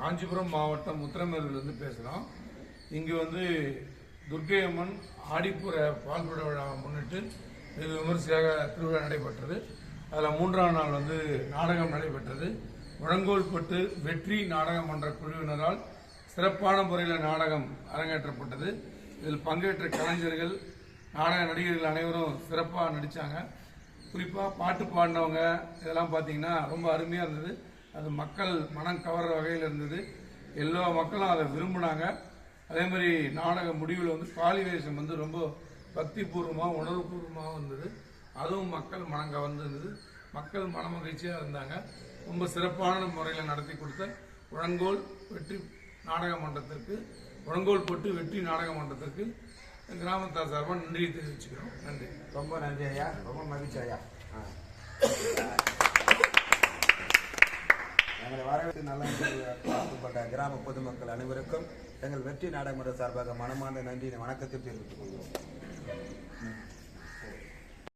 காஞ்சிபுரம் மாவட்டம் முத்திரமேரூர்லேருந்து பேசுகிறோம் இங்கே வந்து துர்க்கை அம்மன் ஆடிப்புற பால்குட விழாவை முன்னிட்டு வெகு விமரிசையாக திருவிழா நடைபெற்றது. அதில் மூன்றாம் நாள் வந்து நாடகம் நடைபெற்றது. முழங்கோல்பட்டு வெற்றி நாடகம் மன்ற குழுவினரால் சிறப்பான முறையில் நாடகம் அரங்கேற்றப்பட்டது. இதில் பங்கேற்ற கலைஞர்கள் நாடக நடிகர்கள் அனைவரும் சிறப்பாக நடித்தாங்க குறிப்பாக பாட்டு பாடினவங்க இதெல்லாம் பார்த்தீங்கன்னா ரொம்ப அருமையாக இருந்தது. அது மக்கள் மனம் கவர்ற வகையில் இருந்தது. எல்லா மக்களும் அதை விரும்பினாங்க. அதே மாதிரி நாடக முடிவில் வந்து காளி வேஷம் வந்து ரொம்ப பக்தி பூர்வமாக உணர்வுபூர்வமாக இருந்தது அதுவும் மக்கள் மனம் கவர்ந்திருந்தது. மக்கள் மன மகிழ்ச்சியாக இருந்தாங்க. ரொம்ப சிறப்பான முறையில் நடத்தி கொடுத்த உழங்கோல் வெற்றி நாடக மன்றத்திற்கு உழங்கோல் போட்டு வெற்றி நாடக மன்றத்திற்கு கிராமத்தார் சார்பாக நன்றியை தெரிவிச்சுக்கிறோம். நன்றி. ரொம்ப நன்றி ஐயா. ரொம்ப மகிழ்ச்சி ஐயா. ஆ. எங்களை வரவேற்று நல்ல கிராம பொதுமக்கள் அனைவருக்கும் எங்கள் வெற்றி நாடகமன்ற சார்பாக மனமார்ந்த நன்றி வணக்கத்தை தெரிவித்துக் கொள்கிறோம்.